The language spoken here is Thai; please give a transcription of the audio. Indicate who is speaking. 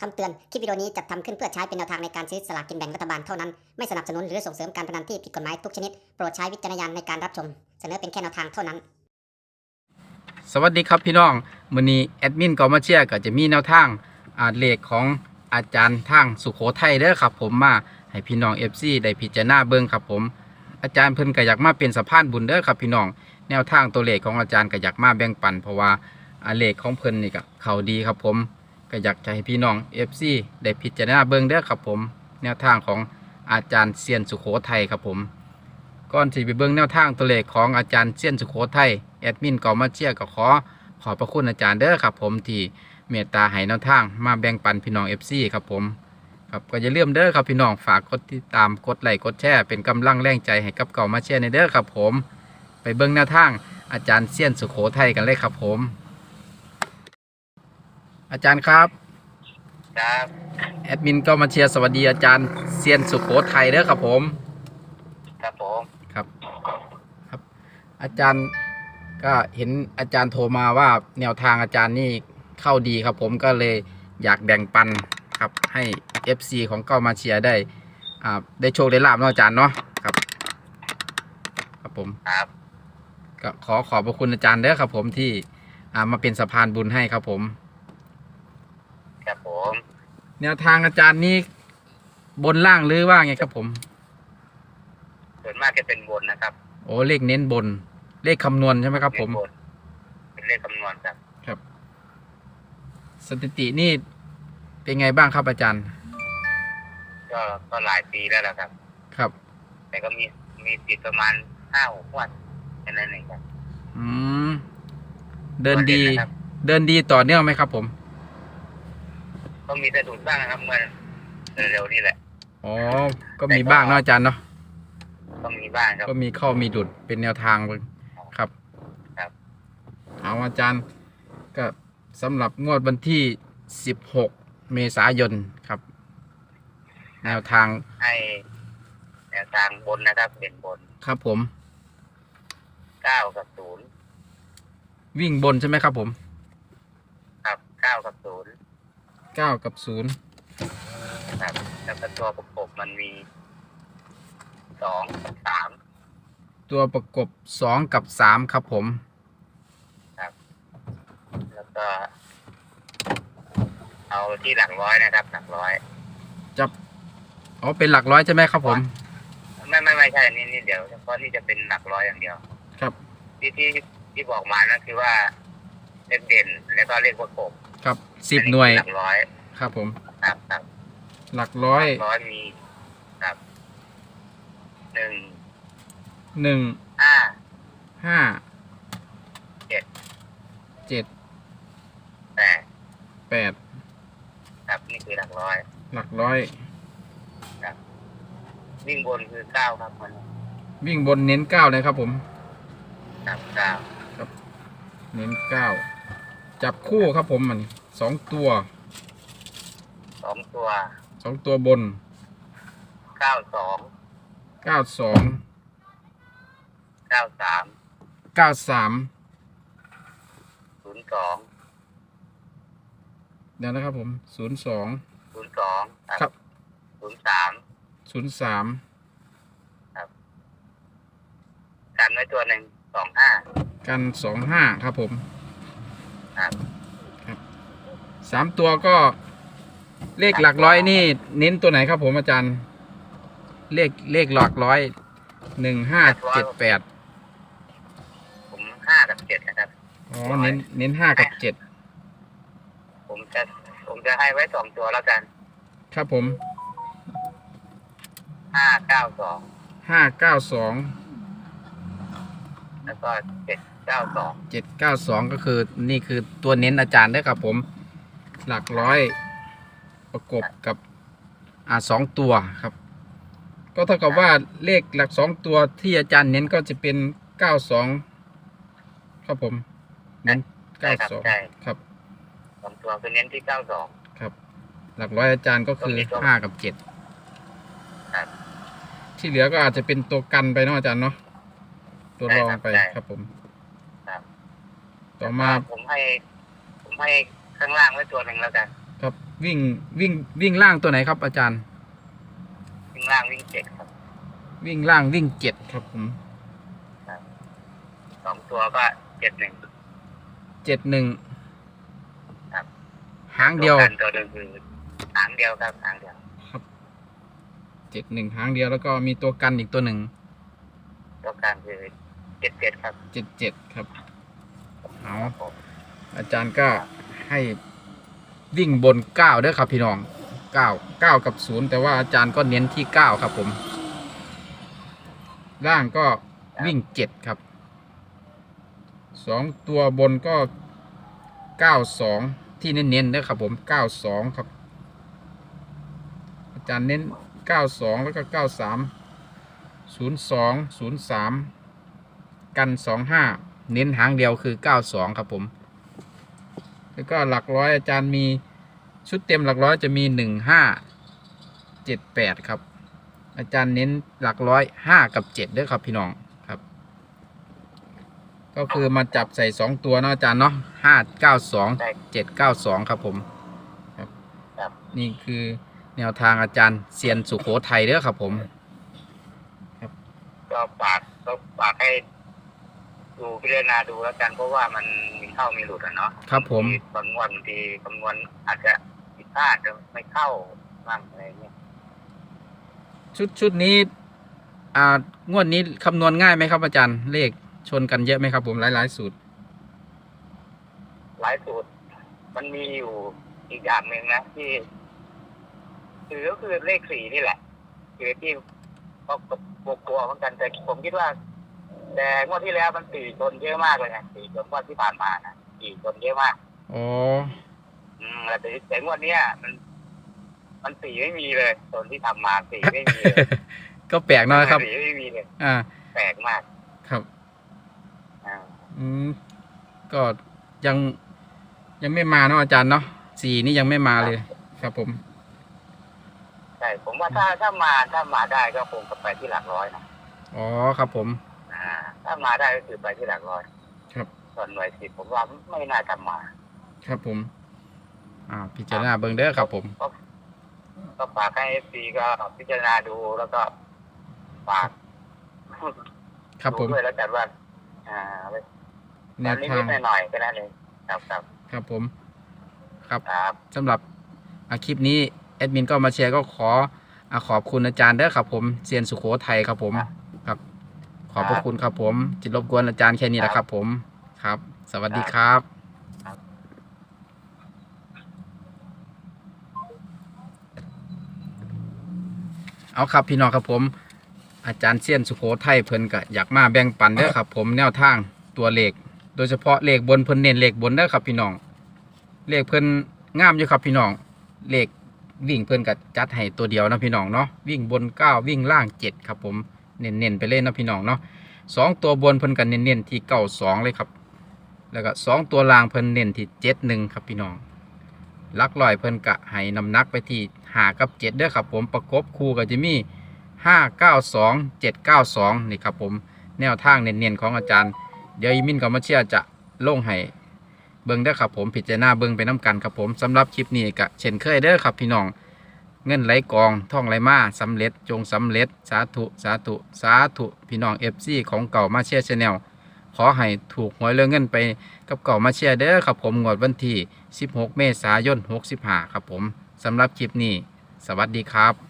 Speaker 1: คำเตือน คลิปวิดีโอนี้จัดทำขึ้นเพื่อใช้เป็นแนวทางในการซื้อสลากกินแบ่งรัฐบาลเท่านั้น ไม่สนับสนุนหรือส่งเสริมการพนันที่ผิดกฎหมายทุกชนิด โปรดใช้วิจารณญาณในการรับชม เสนอเป็นแค่แนวทางเท่านั้น
Speaker 2: สวัสดีครับพี่น้องมื้อนี้แอดมินกอมาเชียก็จะมีแนวทางอ่าเลขของอาจารย์ทางสุโขทัยเด้อครับ ผมมาให้พี่น้อง FC ได้พิจารณาเบิ่งครับผม อาจารย์เพิ่นก็อยากมาเป็นสะพานบุญเด้อครับพี่น้อง แนวทางตัวเลขของอาจารย์ก็อยากมาแบ่งปัน เพราะว่าอาเลขของเพิ่นนี่ก็เข้าดีครับผม ก็อยากจะให้พี่น้อง FC ได้พิจารณาเบิ่งเด้อครับผม แนวทางของอาจารย์เซียนสุโขทัยครับผมก่อนที่ไปเบิ่งแนวทางตัวเลขของอาจารย์เซียนสุโขทัยแอดมินกอมาเชียร์ก็ขอขอบพระคุณอาจารย์เด้อครับผมที่เมตตาให้แนวทางมาแบ่งปันพี่น้อง FC ครับผมครับก็อย่าลืมเด้อครับพี่น้องฝากกดติดตามกดไลค์กดแชร์เป็นกำลังแรงใจให้กับเก่ามาเชียร์ในเด้อครับผม ไปเบิ่งแนวทางอาจารย์เซียนสุโขทัยกันเลยครับผม อาจารย์ครับ
Speaker 3: ครับ
Speaker 2: แอดมินก็มาเชียร์สวัสดีอาจารย์เซียนสุโขทัยเด้อครับผม
Speaker 3: ครับผม
Speaker 2: ครับครับ อาจารย์ก็เห็นอาจารย์โทรมาว่าแนวทางอาจารย์นี่เข้าดีครับผมก็เลยอยากแบ่งปันครับให้ FC ของเก้ามาเชียร์ได้อ่าได้โชคได้ลาบเนาะอาจารย์เนาะครับ ครับผม
Speaker 3: ครับ
Speaker 2: ก็ขอขอบพระคุณอาจารย์เด้อครับผมที่อ่ามาเป็นสะพานบุญให้ครับผม
Speaker 3: ครับผม
Speaker 2: แนวทางอาจารย์นี่บนล่างหรือว่าไงครับผม
Speaker 3: ส่วนมากจะเป็นบนนะครับ
Speaker 2: โอ้เลขเน้นบน เลขคำนวณใช่ไหมครับ ผม
Speaker 3: เป็นนเป็นเลขคำนวณครับ
Speaker 2: ครับ สถิตินี่เป็นไงบ้างครับอาจารย์
Speaker 3: ก็ก็หลายปีแล้วล่ะครับ
Speaker 2: ครับ
Speaker 3: แต่ก็มีมีติดประมาณห้าหกวันแค่นั้นเองครับ
Speaker 2: อืมเดินดี
Speaker 3: ตัวล่นะครับ
Speaker 2: เดินดีต่อเนื่องไหมครับ ผม
Speaker 3: ก็มีสะดุดบ้างนะครับเมื่อเร็วๆนี่แหละ
Speaker 2: อ๋อ ก็มีบ้างเนาะอาจารย์เนาะ
Speaker 3: ก็มีบ้างครับ
Speaker 2: ก็มีเข้ามีดุดเป็นแนวทางเบิ่งครับ
Speaker 3: ครับ
Speaker 2: เอาอาจารย์ก็สำหรับงวดวันที่ 16 เมษายนครับ แนวทาง
Speaker 3: ให้แนวทางบนนะครับเป็นบน
Speaker 2: ครับผม
Speaker 3: เก้ากับศูนย์
Speaker 2: วิ่งบนใช่ไหมครับผม
Speaker 3: ครับเก้ากับศูนย์
Speaker 2: 9กับ
Speaker 3: ครับแล้วก็ตัวประกบมันมีสองกับสาม
Speaker 2: 0ตัวประกบ2กับ3ครับผม
Speaker 3: แล้วก็ เอาที่หลักร้อยนะครับ หลักร้อย
Speaker 2: จะอ๋อเป็นหลักร้อยใช่ไหมครับผม
Speaker 3: ไม่ไม่ไม่ใช่นี่นี่เดี๋ยวเฉพาะนี่จะเป็นหลักร้อยอย่างเดียว
Speaker 2: ครับ
Speaker 3: ที่ที่ที่บอกมานั่นคือว่าเลขเด่นแล้วก็เลขประกบ
Speaker 2: ครับ สิบหน่วย
Speaker 3: หลักร้อย
Speaker 2: ครับผม
Speaker 3: ครับครับ
Speaker 2: หลักร้อย
Speaker 3: หลักร้อยมีครับหนึ่ง
Speaker 2: หนึ่ง
Speaker 3: ห้า
Speaker 2: ห้า
Speaker 3: เจ็ด
Speaker 2: เจ็ด
Speaker 3: แปด
Speaker 2: แปด
Speaker 3: ครับนี่คือหลักร้อย
Speaker 2: หลักร้อย
Speaker 3: วิ่งบนคือเก้าครับมัน
Speaker 2: วิ่งบนเน้นเก้าเลยครับผม
Speaker 3: ครับเก้า
Speaker 2: เน้นเก้าจับคู่ครับผมมัน สองตัว
Speaker 3: สองตัว
Speaker 2: สองตัวบน
Speaker 3: เก้าสอง
Speaker 2: เก้าสอง
Speaker 3: เก้าสาม
Speaker 2: เก้าสาม
Speaker 3: ศูนย์สอง
Speaker 2: เดี๋ยวนะครับผมศูนย์สอง
Speaker 3: ศูนย์สอง
Speaker 2: ครับ
Speaker 3: ศูนย์สาม
Speaker 2: ศูนย์สาม
Speaker 3: กันไว้ตัวหนึ่งสองห้า
Speaker 2: กันสองห้าครับผม
Speaker 3: ครับ
Speaker 2: สามตัวก็เลขหลักร้อยนี่ เน้นตัวไหนครับผมอาจารย์ เลขเลขหลักร้อยหนึ่งห้าเจ็ดแปด
Speaker 3: ผมห้ากับเจ็ดนะครับ
Speaker 2: อ๋อเน้นเน้นห้ากับเจ็ด
Speaker 3: ผมจะผมจะให้ไว้สองตัวแล้วกัน
Speaker 2: ครับผม
Speaker 3: ห้าเก้าสอง
Speaker 2: ห้าเก้าสอง
Speaker 3: แล้วก็เจ็ดเก้าสอง
Speaker 2: เจ็ดเก้าสองก็คือนี่คือตัวเน้นอาจารย์ด้วยครับผม หลักร้อยประกบกับอ่าสองตัวครับ ก็เท่ากับว่าเลขหลักสองตัวที่อาจารย์เน้นก็จะเป็นเก้าสองครับผมเน้นเก้า
Speaker 3: ใช่ครับ
Speaker 2: สอง
Speaker 3: ใช่
Speaker 2: ครับ
Speaker 3: สองตัวคือเน้นที่เก้าสอง
Speaker 2: ครับ หลักร้อยอาจารย์ก็คือ
Speaker 3: ตรงนี้ก็
Speaker 2: ห้ากับเจ็ด
Speaker 3: ครับ
Speaker 2: ที่เหลือก็อาจจะเป็นตัวกันไปเนาะอาจารย์เนาะตัวรองไป
Speaker 3: ใช่ครับ
Speaker 2: ครับผม
Speaker 3: ครับ
Speaker 2: ต่อมา
Speaker 3: ผมให้ ผมให้ ข้างล่างไว้ตัวหนึ่งแล้วกัน
Speaker 2: ครับ วิ่งวิ่งวิ่งล่างตัวไหนครับอาจารย์
Speaker 3: วิ่งล่างวิ่งเจ็ดครับ
Speaker 2: วิ่งล่างวิ่งเจ็ดครับผม
Speaker 3: สองตัวก็เจ็ดหนึ่ง
Speaker 2: เจ็ดหนึ่ง
Speaker 3: ครับ
Speaker 2: หางเดียว
Speaker 3: ตัวกันตัวหนึ่งคือหางเดียวครับหางเดียว
Speaker 2: ครับเจ็ดหนึ่งหางเดียวแล้วก็มีตัวกันอีกตัวหนึ่ง
Speaker 3: ตัวกันคือเจ็ดเจ็ดครับ
Speaker 2: เจ็ดเจ็ดครับเอา
Speaker 3: ครับผม
Speaker 2: อาจารย์ก็ ให้วิ่งบนเก้าเด้อครับพี่น้องเก้าเก้ากับศูนย์แต่ว่าอาจารย์ก็เน้นที่เก้าครับผม ล่างก็วิ่งเจ็ดครับสองตัวบนก็เก้าสองที่เน้นๆเด้อครับ ผมเก้าสองครับ อาจารย์เน้นเก้าสองแล้วก็เก้าสามศูนย์สองศูนย์สามกันสองห้าเน้นหางเดียวคือเก้าสองครับผม แล้วก็หลักร้อยอาจารย์มีชุดเต็มหลักร้อยจะมีหนึ่งห้าเจ็ดแปดครับ อาจารย์เน้นหลักร้อยห้ากับเจ็ดด้วยครับพี่น้องครับ ก็คือมาจับใส่สองตัวเนาะอาจารย์เนาะห้าเก้าสอง
Speaker 3: ได้
Speaker 2: เจ็ดเก้าสองครับผมครับ
Speaker 3: ครับ
Speaker 2: นี่คือแนวทางอาจารย์เซียนสุโขทัยเด้อครับผม
Speaker 3: ก็ฝากก็ฝากให้ ดูพิจารณาดูแล้วกันเพราะว่ามันมีเข้ามีหลุดอะเนาะ
Speaker 2: ครับผม
Speaker 3: บางงวันบางทีคำนวณอาจจะผิดพลาดจะไม่เข้าบ้างอะไรเงี้ย
Speaker 2: ชุดชุดนี้ อ่างวดนี้คำนวณง่ายไหมครับอาจารย์เลขชนกันเยอะไหมครับ ผมหลายๆสูตร
Speaker 3: หลายสูตร มันมีอยู่อีกอย่างหนึ่งนะที่คือก็คือเลขสี่นี่แหละคือที่ก็กลัวๆเหมือนกันแต่ผมคิดว่า แต่งวดที่แล้วมันสี่ชนเยอะมากเลยนะสี่ชนงวดที่ผ่านมานะสี่ชนเยอะมาก
Speaker 2: อ๋อ
Speaker 3: อืมแต่แต่งวดเนี้ยมัน มันสี่ไม่มีเลยชนที่ทำมาสี่ไม่มีเลย
Speaker 2: ก็แปลกเนาะครับ
Speaker 3: สี่ไม่มีเลย
Speaker 2: อ่า
Speaker 3: แปลกมาก
Speaker 2: ครับ
Speaker 3: อ่า
Speaker 2: อืม ก็ยังยังไม่มาเนาะอาจารย์เนาะสี่นี่ยังไม่มาเลย ครับผม
Speaker 3: ใช่ผมว่าถ้าถ้ามาถ้ามาได้ก็คงจะไปที่หลักร้อยนะ
Speaker 2: อ๋อ ครับผม
Speaker 3: อ่า ถ้ามาได้ก็คือไปที่หลักร้อย
Speaker 2: ครับ
Speaker 3: ส่วนหน่วยสิบผมว่าไม่น่าจะมา
Speaker 2: ครับผม อ่า พิจารณาเบิ่งเด้อครับผม
Speaker 3: ก็ก็ฝากให้เอฟซีก็พิจารณาดูแล้วก็ฝาก
Speaker 2: ครับผม
Speaker 3: ดูด้วยแล้วกันว่า อ่า
Speaker 2: แน
Speaker 3: แต่
Speaker 2: ว
Speaker 3: นิ
Speaker 2: ทาง
Speaker 3: ดๆหน่อยๆก็ได้เลยครับครับ
Speaker 2: ครับผม ครับ
Speaker 3: ครับ
Speaker 2: สำหรับอาคลิปนี้แอดมินก็มาแชร์ก็ขออาขอบคุณอาจารย์เด้อครับผมเซียนสุโขทัยครับผมครับข อบพระคุณครับผม จิตรบกวนอาจารย์แค่นี้แหละครับผมครับ สวัสดีครับเอาครับพี่น้องครับผม อาจารย์เซียนสุโขทัยเพิ่นก็อยากมาแบ่งปันเด้อครับ ผมแนวทางตัวเลขโดยเฉพาะเลขบนเพิ่นเน้นเลขบนเด้อครับพี่น้องเลขเพิ่นงามอยู่ครับพี่น้องเลขวิ่งเพิ่นก็จัดให้ตัวเดียวนะพี่น้องเนาะวิ่งบนเก้าวิ่งล่างเจ็ดครับผม เน้นๆไปเลยนะพี่น้องเนาะสองตัวบนเพิ่นกันเน้นๆที่เก้าสองเลยครับ แล้วก็สองตัวล่างเพิ่นเน้นที่เจ็ดหนึ่งครับพี่น้องลักลอยเพิ่นกะให้น้ำหนักไปที่หากับเจ็ดเด้อครับผมประกบคู่ก็จะมี่ห้าเก้าสองเจ็ดเก้าสองนี่ครับผมแนวทางเน้นๆของอาจารย์ เดี๋ยวอีมินกับมาเชียจะลงให้เบิ่งเด้อครับผมพิจารณาเบิ่งไปน้ำกันครับผมสำหรับคลิปนี้ก็เช่นเคยเด้อครับพี่น้อง เงินไหลกองท่องไหลมาสำเร็จจงสำเร็จสาธุสาธุสาธุพี่น้องเอฟซีของเก่ามาเชียร์ชาแนลขอให้ถูกหวยเรื่องเงินไปกับเก่ามาเชียร์เด้อครับผมงวดวันที่ 16 เมษายน65 ครับผมสำหรับคลิปนี้ สวัสดีครับ